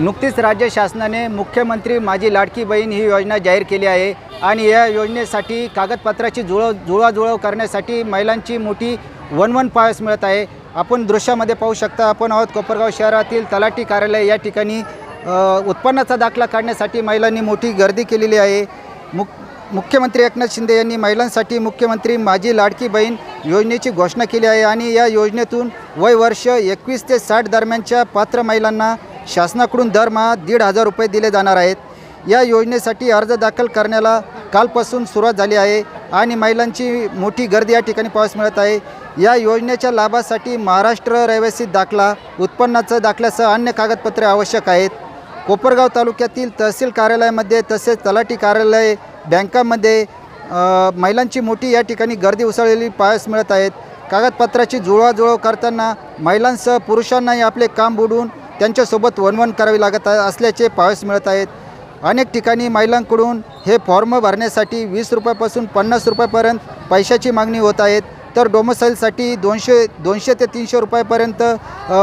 नुकतीच राज्य शासनाने मुख्यमंत्री माझी लाडकी बहीण ही योजना जाहीर केली आहे आणि या योजनेसाठी कागदपत्राची जुळव जुळवाजुळव करण्यासाठी महिलांची मोठी वन वन पाहायस मिळत आहे. आपण दृश्यामध्ये पाहू शकता आपण आहोत कोपरगाव शहरातील तलाठी कार्यालय या ठिकाणी उत्पन्नाचा दाखला काढण्यासाठी महिलांनी मोठी गर्दी केलेली आहे. मुख मुख्यमंत्री एकनाथ शिंदे यांनी महिलांसाठी मुख्यमंत्री माझी लाडकी बहीण योजनेची घोषणा केली आहे आणि या योजनेतून वय वर्ष एकवीस ते साठ दरम्यानच्या पात्र महिलांना शासनाकडून दरमहा दीड हजार रुपये दिले जाणार आहेत. या योजनेसाठी अर्ज दाखल करण्याला कालपासून सुरुवात झाली आहे आणि महिलांची मोठी गर्दी या ठिकाणी पाहायस मिळत आहे. या योजनेच्या लाभासाठी महाराष्ट्र रहिवासी दाखला उत्पन्नाचं दाखल्यासह अन्य कागदपत्रे आवश्यक आहेत. कोपरगाव तालुक्यातील तहसील कार्यालयामध्ये तसेच तलाठी कार्यालय बँकामध्ये महिलांची मोठी या ठिकाणी गर्दी उसळलेली पाहायस मिळत आहेत. कागदपत्राची जुळवाजुळव करताना महिलांसह पुरुषांनाही आपले काम बुडून त्यांच्यासोबत वनवन करावी लागत असल्याचे पाहायस मिळत आहेत. अनेक ठिकाणी महिलांकडून हे फॉर्म भरण्यासाठी वीस रुपयापासून पन्नास रुपयापर्यंत पैशाची मागणी होत आहेत. तर डोमसाईलसाठी दोनशे दोनशे ते तीनशे रुपयापर्यंत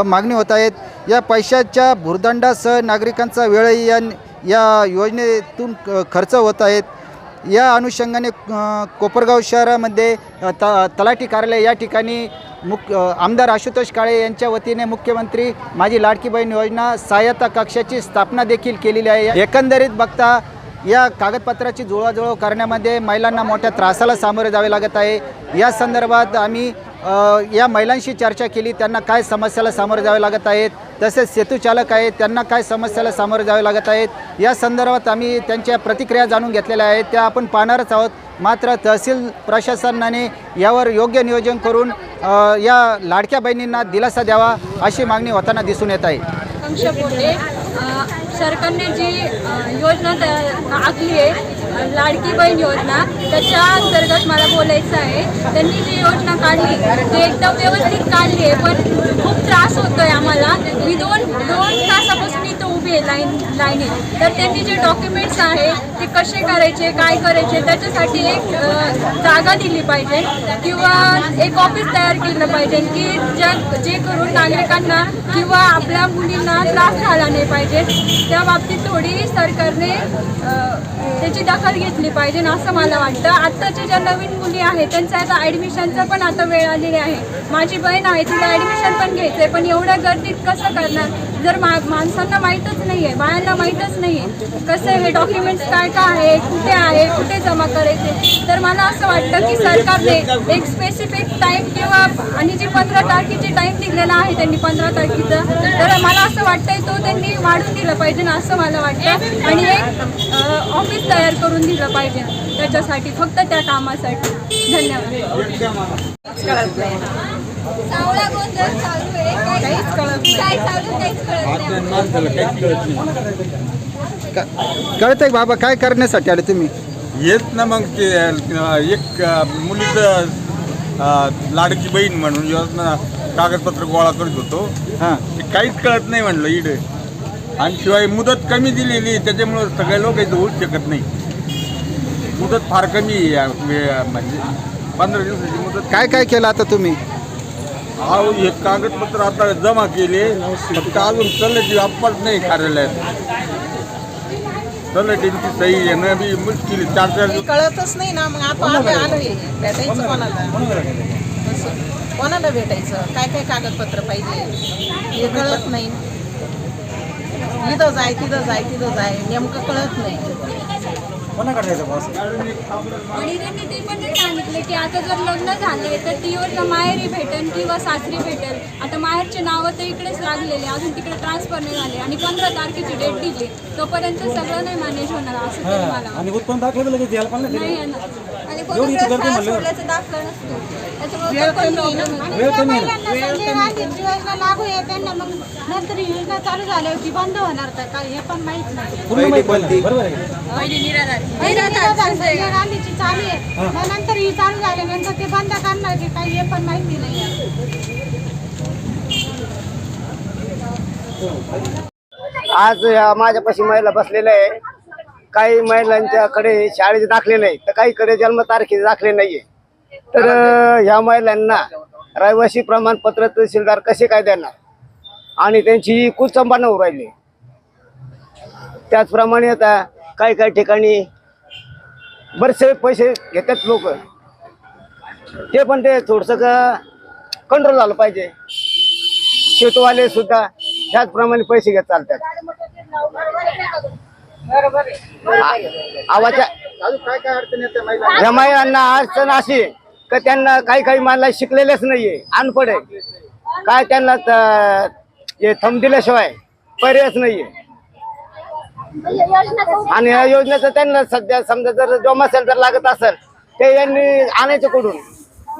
मागणी होत आहेत. या पैशाच्या भुर्दंडासह नागरिकांचा वेळही या या योजनेतून खर्च होत आहेत. या अनुषंगाने कोपरगाव शहरामध्ये त तलाठी कार्यालय या ठिकाणी मुख्य आमदार आशुतोष काळे यांच्या वतीने मुख्यमंत्री माझी लाडकी बहीण योजना सहाय्यता कक्षाची स्थापना देखील केलेली आहे. एकंदरीत बघता या कागदपत्राची जुळवाजुळव करण्यामध्ये महिलांना मोठ्या त्रासाला सामोरे जावे लागत आहे. या संदर्भात आम्ही या महिलांशी चर्चा केली त्यांना काय समस्याला सामोरे जावे लागत आहेत तसेच सेतूचालक आहेत त्यांना काय समस्याला सामोरे जावे लागत आहेत या संदर्भात आम्ही त्यांच्या प्रतिक्रिया जाणून घेतलेल्या आहेत. त्या आपण पाहणारच आहोत. मात्र तहसील प्रशासनाने यावर योग्य नियोजन करून या लाडक्या बहिणींना दिलासा द्यावा अशी मागणी होताना दिसून येत आहे. सरकारने जी योजना आखली आहे लाडकी बहीण योजना त्याच्या अंतर्गत मला बोलायचं आहे. त्यांनी जी योजना काढली ती एकदम व्यवस्थित काढली आहे पण खूप त्रास होतोय आम्हाला. मी दोन दोन तासापासून इथं आहे लाईन लाईनीत तर त्यांनी जे डॉक्युमेंट्स आहे ते कसे करायचे काय करायचे त्याच्यासाठी एक जागा दिली पाहिजे. किंवा एक ऑफिस तयार केलं पाहिजे की ज्या जे करून नागरिकांना किंवा आपल्या मुलींना त्रास झाला नाही पाहिजे. त्या बाबतीत थोडी सरकारने त्याची दखल घेतली पाहिजे असं मला वाटतं. आत्ताच्या ज्या नवीन मुली आहेत त्यांचं आता ॲडमिशनचं पण आता वेळ आलेली आहे. माझी बहीण आहे तिला ॲडमिशन पण घ्यायचं आहे पण एवढ्या गर्दीत कसं करणार? जर मा माणसांना माहीतच नाही आहे बायांना माहीतच नाही आहे कसं आहे हे डॉक्युमेंट्स काय काय आहे कुठे आहे कुठे जमा करायचे तर मला असं वाटतं की सरकारने एक स्पेसिफिक टाईम किंवा आणि जी पंधरा तारखेची टाईम दिलेला आहे त्यांनी पंधरा तारखेचा तर मला असं वाटतंय तो त्यांनी वाढून दिलं पाहिजे ना असं मला वाटतं. आणि एक ऑफिस तयार करून दिलं पाहिजे त्याच्यासाठी फक्त त्या कामासाठी. धन्यवाद. गोंधळ चालू आहे. काहीच कळत नाही. काहीच कळत नाही. कळत आहे बाबा काय करण्यासाठी आले तुम्ही? येत ना मग ते एक मुलीचं लाडकी बहीण म्हणून योजना कागदपत्र गोळा करत होतो. हां. ते काहीच कळत नाही म्हणलं इकडे आणि शिवाय मुदत कमी दिलेली त्याच्यामुळं सगळे लोक इथं होऊ शकत नाही. मुदत फार कमी म्हणजे पंधरा दिवसाची मुदत. काय काय केलं आता तुम्ही? अहो हे कागदपत्र आता जमा केले फक्त अजून तलाठी अप्पाच नाही कार्यालयात. तलाठींची सही येणं बी मुश्किल. चार चार दिवस कळतच नाही ना मग आता आम्ही आलोय. भेटायचं? कोणाला. कोणाला? भेटायचं? काय काय कागदपत्र पाहिजे? हे कळत नाही. इथं जाय तिथं जाय तिथं जाय. नेमकं कळत नाही. आणि त्यांनी आता जर लग्न झाले तर ती योजना माहेरी भेटेल किंवा सासरी भेटेल आता माहेरचे नावं तर इकडेच लागलेले अजून तिकडे ट्रान्सफर नाही झाले. आणि पंधरा तारखेची डेट दिली तोपर्यंत सगळं नाही मॅनेज होणार असं तरी मला. आणि उत्पन्न दाखवलं लगेच द्यायला पण नाही येणार. एवढी इथं गर्दी त्याच्यामुळे वेळ कमी नाही आहे ना. वेळ कमी आहे ना. महिलांना संजय गांधीची योजना लागू आहे त्यांना मग नंतर ही योजना चालू झाल्यावर ती बंद होणार काय हे पण माहीत नाही. पूर्ण माहिती. बरोबर आहे? पहिली निराधार. चालू आहे. मग नंतर ही चालू झाल्यानंतर ते बंद करणार की काय हे पण माहिती नाही आज या माझ्यापाशी महिला बसलेल्या आहे. काही महिलांच्याकडे शाळेचे दाखले नाही तर काहीकडे जन्मतारखेचे दाखले नाहीये. तर ह्या महिलांना रहिवासी प्रमाणपत्र तहसीलदार कसे काय देणार? आणि त्यांची कुचंबा होऊ राहिली. त्याचप्रमाणे आता काही काही ठिकाणी बरेचसे पैसे घेतात लोक. ते पण ते थोडस कंट्रोल झालं पाहिजे. शेतवाले सुद्धा त्याचप्रमाणे पैसे घेत चालतात. आवाच्या अजून काय काय अडचण येते महिला? या महिलांना अडचण अशी का त्यांना काही काही महिला शिकलेलेच नाहीये अनपड आहे. काय त्यांना हे थंब दिल्याशिवाय पर्यायच नाहीये. आणि या योजनेचं त्यांना सध्या समजा जर असेल जर लागत असेल ते यांनी आणायचं कुठून?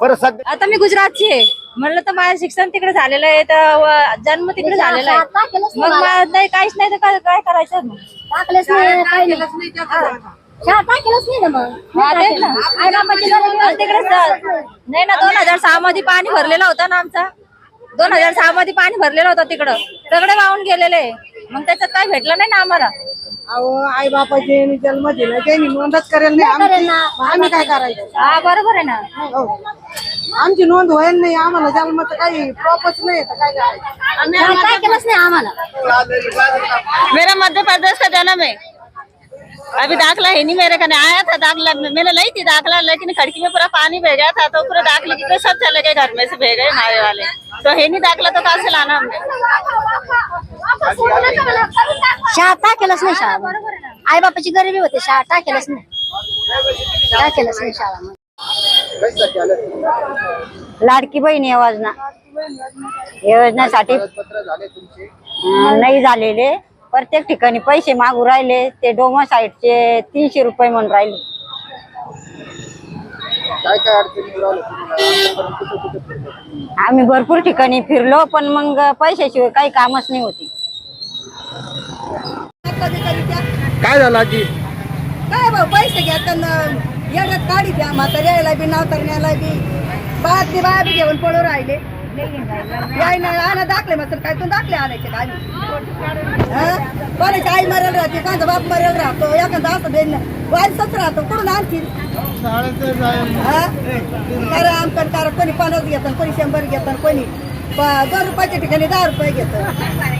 बरं सध्या आता मी गुजरातची आहे. म्हणलं तर माझं शिक्षण तिकडे झालेलं आहे तर जन्म तिकडे झालेला आहे. मग मला. नाही काहीच नाही तर काय काय करायचं? मग टाकलेच नाही काही नाही. चहा टाकलंच नाही ना मग. हा, तेच ना. आई बापाची गरज आणि तिकडे स- नाही ना दोन हजार सहा मध्ये पाणी भरलेलं होतं ना आमचा. दोन हजार सहा मध्ये पाणी भरलेलं होतं तिकडं. सगळे वाहून गेलेले. मग त्याच्यात काय भेटलं नाही ना आम्हाला. अहो आई बापाचे जन्म दिला त्यांनी नोंदच करेल नाही. आमची आम्ही काय करायचं? हा बरोबर आहे ना. हो. आमची नोंद होईल नाही आम्हाला जन्माचं काही प्रॉपच नाही तर काय करायचं चहा टाकलंच नाही आम्हाला मेरा मध्य प्रदेश का जन्म है अभी दाखला है नहीं मेरे का नहीं आया था दाखला मैंने लाई थी दाखला लेकिन खिड़की में पूरा पानी बह गया था तो पूरा दाखले की तो सब चले गए घर में से बह गए हमारे वाले तो है नहीं दाखला तो कहाँ से लाना हमने चहा टाकेलच नाही शाळा आई बापाची गरिबी होते शाळा टाकेलच नाही टाकेलच नाही शाळा कशासाठी आले लाडकी बहीण योजना. योजनेसाठी पत्र झाले तुमचे अं, नाही झालेले. प्रत्येक ठिकाणी पैसे मागू राहिले. ते डोमा साईडचे तीनशे रुपये म्हणून राहिले. काय काय अडचणी? आम्ही भरपूर ठिकाणी फिरलो पण मग पैशाशिवाय काही कामच नाही होती. काय झालं आजी? काय भाऊ पैसे घेताना येड्यात काढी द्या म्हाताऱ्याला बी नावतरण्याला बी. बाळातली बाया बी घेऊन पळून राहिले. याय नाही आणा दाखले मग काय तू दाखले आणायचे काय कोणाची आई मरेल राहते कोणाचा बाप मरेल राहतो एखादा असं बेन वाईसच राहतो कुठून आणतील हा? करा आमकडे करा कोणी पन्नास घेतात कोणी शंभर घेतात कोणी दोन रुपयाच्या ठिकाणी दहा रुपये घेत.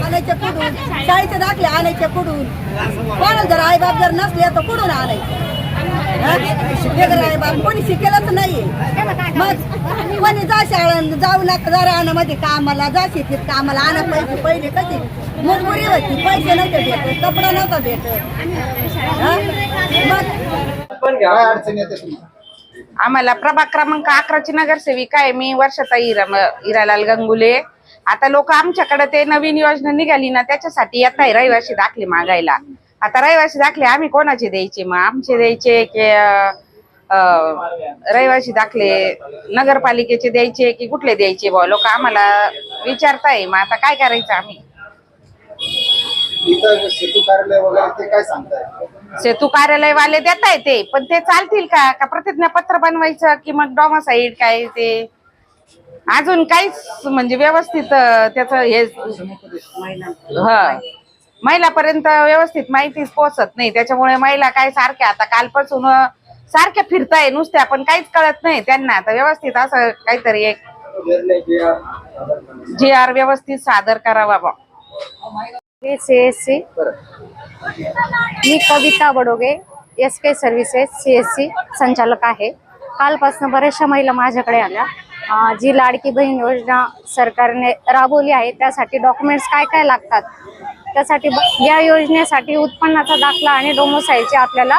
आणायचे कुठून? शाळेचे दाखले आणायचे कुठून? कोणाला जर आई बाप जर नसले तर कुठून आणायचे? कोणी शिकेलच नाहीये. मग कोणी जा शाळा जाऊ नका जा रानामध्ये कामाला जा शेतीत कामाला. आणा पैसे पहिले कसे? मजबुरी होती पैसे नव्हते भेटत कपडा नव्हता भेटत? मग आम्हाला प्रभाग क्रमांक अकराची नगरसेविका आहे. मी वर्षाताई हिरा हिरालाल गंगुले. आता लोक आमच्याकडे ते नवीन योजना निघाली ना त्याच्यासाठी येत आहे रहिवासी दाखले मागायला. आता रहिवासी दाखले आम्ही कोणाचे द्यायचे? मग आमचे द्यायचे की रहिवासी दाखले नगरपालिकेचे द्यायचे की कुठले द्यायचे बुवा? लोक आम्हाला विचारताय मग आता काय करायचं आम्ही? इथं सेतू कार्यालय वगैरे ते काय सांगताय? सेतू कार्यालयवाले देत आहे ते पण ते चालतील का? का प्रतिज्ञापत्र बनवायचं की मग डॉमासाईड काय ते? अजून काहीच म्हणजे व्यवस्थित अं, त्याचं हे ह. महिलापर्यंत व्यवस्थित माहितीच पोहोचत नाही. त्याच्यामुळे महिला काय सारख्या आता कालपासून सारख्या फिरताय नुसत्या पण काहीच कळत नाही त्यांना. आता व्यवस्थित असं काहीतरी एक जी आर व्यवस्थित सादर करावा बा सी एस सी मी Kavita Badoge S K services C S C संचालक आहे. कालपासून बऱ्याचशा महिला माझ्याकडे आल्या. जी लाडकी बहीण योजना सरकारने राबवली आहे त्यासाठी डॉक्युमेंट्स काय काय लागतात? त्यासाठी ब- या योजनेसाठी उत्पन्नाचा दाखला आणि डोमोसाईलची आपल्याला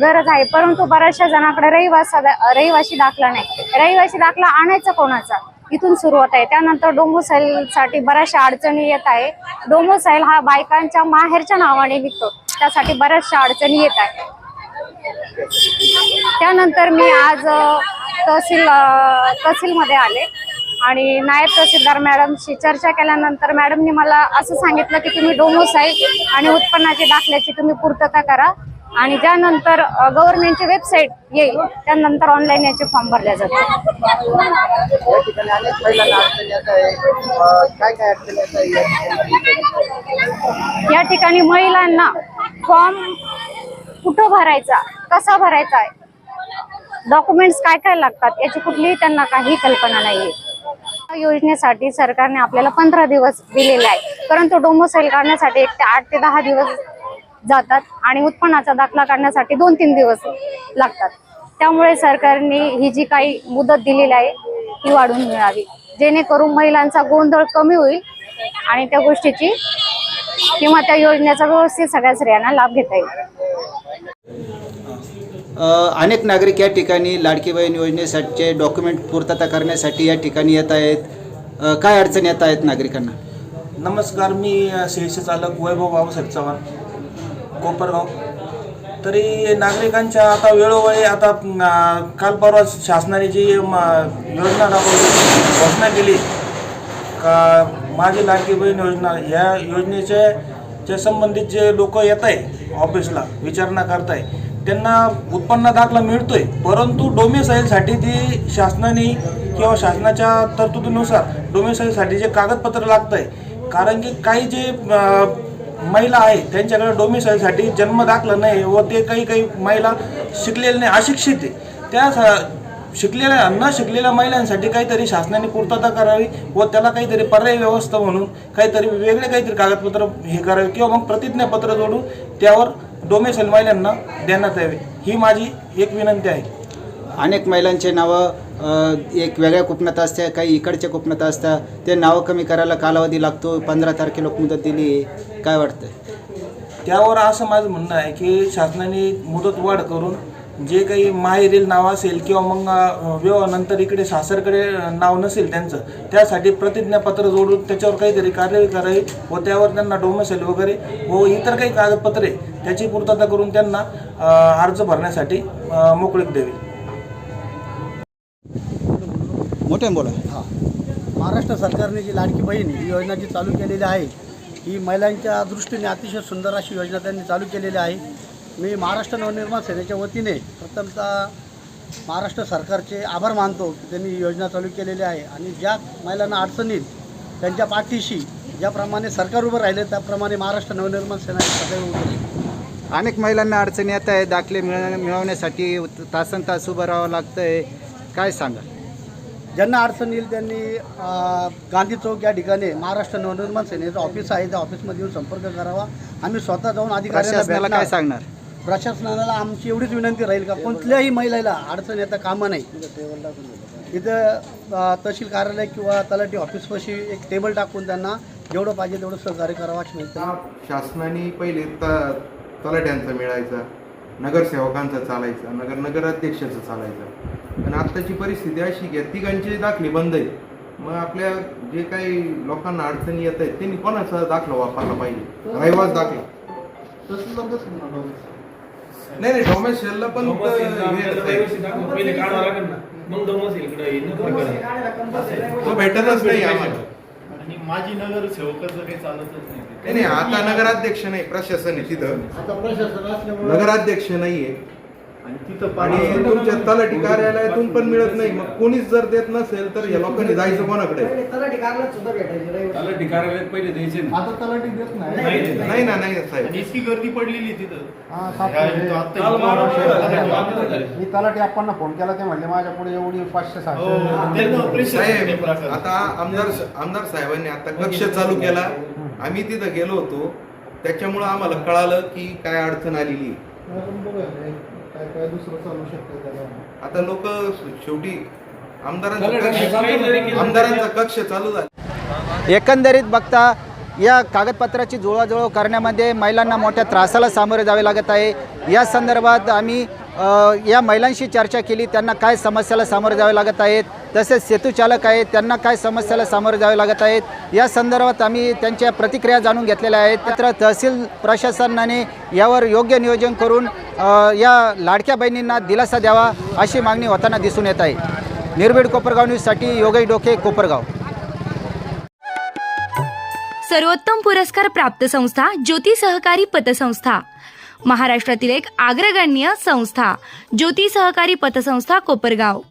गरज आहे. परंतु बऱ्याचशा जणांकडे रहिवासा रहिवाशी दाखला नाही. रहिवाशी दाखला आणायचा कोणाचा? इथून सुरुवात आहे. त्यानंतर डोमोसाईलसाठी बऱ्याचशा अडचणी येत आहे. डोमोसाईल हा बायकांच्या माहेरच्या नावाने निघतो. त्यासाठी बऱ्याचशा अडचणी येत आहे त्यानंतर मी आज तहसील तहसीलमध्ये आले. आणि नायब तहसीलदार मॅडमशी चर्चा केल्यानंतर मॅडमनी मला असं सांगितलं की तुम्ही डोमोसाईल आणि उत्पन्नाची दाखल्याची तुम्ही पूर्तता करा. आणि ज्यानंतर गव्हर्नमेंटची वेबसाईट येईल त्यानंतर ऑनलाईन याचे फॉर्म भरले जातात या ठिकाणी महिलांना फॉर्म कुठं भरायचा कसा भरायचा आहे डॉक्युमेंट्स काय काय लागतात याची कुठलीही त्यांना काही कल्पना नाही आहे योजनेसाठी सरकारने आपल्याला पंधरा दिवस दिलेले आहे. परंतु डोमोसेल काढण्यासाठी एक ते आठ ते दहा दिवस जातात आणि उत्पन्नाचा दाखला काढण्यासाठी दोन तीन दिवस लागतात. त्यामुळे सरकारने ही जी काही मुदत दिलेली आहे ती वाढवून मिळावी. जेणेकरून महिलांचा गोंधळ कमी होईल आणि त्या गोष्टीची किंवा त्या योजनेचा व्यवस्थित सगळ्या स्त्रियांना लाभ घेता येईल. अनेक नागरिक या ठिकाणी लाडकी बहीण योजनेसाठीचे डॉक्युमेंट पूर्तता करण्यासाठी या ठिकाणी येत आहेत. काय अडचण येत आहेत नागरिकांना? नमस्कार मी शीर्ष चालक वैभव बाबासाहेब चव्हाण कोपरगाव. तरी नागरिकांच्या आता वेळोवेळी आता काल परवा शासनाने जी योजना राबवली घोषणा केली का माझी लाडकी बहीण योजना ह्या योजनेचे संबंधित जे लोक येत आहे ऑफिसला विचारणा करताय त्यांना उत्पन्न दाखला मिळतोय परंतु डोमेसाईलसाठी ती शासनाने किंवा शासनाच्या तरतुदीनुसार डोमेसाईलसाठी जे कागदपत्र लागत आहे कारण की काही जे महिला आहे त्यांच्याकडे डोमिसाईलसाठी जन्म दाखला नाही व ते काही काही महिला शिकलेले नाही अशिक्षित आहे. त्या शिकलेल्या न शिकलेल्या महिलांसाठी काहीतरी शासनाने पूर्तता करावी व त्याला काहीतरी पर्यायी व्यवस्था म्हणून काहीतरी वेगळे काहीतरी कागदपत्र हे करावे किंवा मग प्रतिज्ञापत्र जोडून त्यावर डोमेसाईल महिलांना देण्यात यावे. ही माझी एक विनंती आहे. अनेक महिलांचे नावं एक वेगळ्या कोकणात असते काही इकडच्या कोकणात असतात. ते नावं कमी करायला कालावधी लागतो. पंधरा तारखेला मुदत दिली. काय वाटतं त्यावर असं माझं म्हणणं आहे की शासनाने मुदत वाढ करून जे काही माहेरील नाव असेल किंवा मग अं, विवाह नंतर इकडे सासरकडे नाव नसेल त्यांचं त्यासाठी प्रतिज्ञापत्र जोडून त्याच्यावर काहीतरी कार्यवाही करावी व त्यावर त्यांना डोमेसाईल वगैरे व इतर काही कागदपत्रे त्याची पूर्तता करून त्यांना अर्ज भरण्यासाठी मोकळीक द्यावी. मोठे बोला. हां. महाराष्ट्र सरकारने जी लाडकी बहीण ही योजना जी चालू केलेली आहे ही महिलांच्या दृष्टीने अतिशय सुंदर अशी योजना त्यांनी चालू केलेली आहे. मी महाराष्ट्र नवनिर्माण सेनेच्या वतीने प्रथमतः महाराष्ट्र सरकारचे आभार मानतो की त्यांनी ही योजना चालू केलेली आहे. आणि ज्या महिलांना अडचण येईल त्यांच्या पाठीशी ज्याप्रमाणे सरकार उभं राहिले त्याप्रमाणे महाराष्ट्र नवनिर्माण सेना सदैव उभं राहील. अनेक महिलांना अडचण येत आहे. दाखले मिळ मिळवण्यासाठी तासन तास उभं राहावं लागतं आहे काय सांगा ज्यांना अडचण येईल त्यांनी अ, गांधी चौक या ठिकाणी महाराष्ट्र नवनिर्माण सेनेचं ऑफिस आहे. त्या ऑफिसमध्ये येऊन संपर्क करावा. आम्ही स्वतः जाऊन अधिकाऱ्यांना प्रशासनाला काय. सांगणार? प्रशासनाला आमची एवढीच विनंती राहील का? कोणत्याही महिलेला अडचण येता कामा नाही इथं तहसील कार्यालय किंवा तलाठी ऑफिसपाशी एक टेबल टाकून त्यांना जेवढं पाहिजे तेवढं सहकार्य करावं अशी विनंती. शासनाने पहिले त तलाट्यांचा मिळायचा नगरसेवकांचा चालायचा नगर नगराध्यक्षाचा चालायचा. पण आत्ताची परिस्थिती अशी की तिघांचे दाखले बंद आहेत. मग आपल्या जे काही लोकांना अडचणी येत आहेत त्यांनी कोणाचा दाखला वापरला पाहिजे? रहिवास दाखला. नाही नाही डोमेस्टेलला पण त- हे तो भेटतच नाही आम्हाला. आणि माझी नगर सेवकाचं काही चालतच नाही. नाही नाही आता नगराध्यक्ष नाही प्रशासन आहे तिथं. आता प्रशासन असल्यामुळे नगराध्यक्ष नाहीये. आणि तिथं आणि तुमच्या तलाठी कार्यालयातून पण मिळत नाही. मग कोणीच जर देत नसेल तर या लोकांनी जायचं कोणाकडे? तलाठी कार्यालयात सुद्धा भेटायचे. रहिवासी. कार्यालयात पहिले द्यायचे आता तलाठी देत नाही. नाही ना नाही. साहेब. आणि इतकी गर्दी पडलेली तिथं. हा, ह्या सातशे. इथं आत्ता इतकं मोठं झालं. मी तलाठी आपण फोन केला. ते म्हणले माझ्या पुढे एवढी पाचशे हो, त्यांना आहे साहेब. आता आमदार आमदार साहेबांनी आता कक्ष चालू केला. आम्ही तिथं गेलो होतो. त्याच्यामुळं आम्हाला कळालं की काय अडचण आलेली आहे. काय काय दुसरं चालू शकतं त्याला? आता लोक शेवटी आमदारांचा कक्ष आमदारांचा कक्ष चालू झाला. एकंदरीत बघता या कागदपत्राची जुळवाजुळव करण्यामध्ये महिलांना मोठ्या त्रासाला सामोरे जावे लागत आहे. या संदर्भात आम्ही अ, या महिलांशी चर्चा केली त्यांना काय समस्याला सामोरे जावे लागत आहेत? तसेच सेतूचालक आहेत त्यांना काय समस्याला सामोरे जावे लागत आहेत या संदर्भात आम्ही त्यांच्या प्रतिक्रिया जाणून घेतलेल्या आहेत. मात्र तहसील प्रशासनाने यावर योग्य नियोजन करून या लाडक्या बहिणींना दिलासा द्यावा अशी मागणी होताना दिसून येत आहे. निर्भीड कोपरगाव न्यूजसाठी योगेश डोके कोपरगाव. सर्वोत्तम पुरस्कार प्राप्त संस्था ज्योती सहकारी पतसंस्था. महाराष्ट्रातील एक अग्रगण्य संस्था ज्योती सहकारी पतसंस्था कोपरगाव.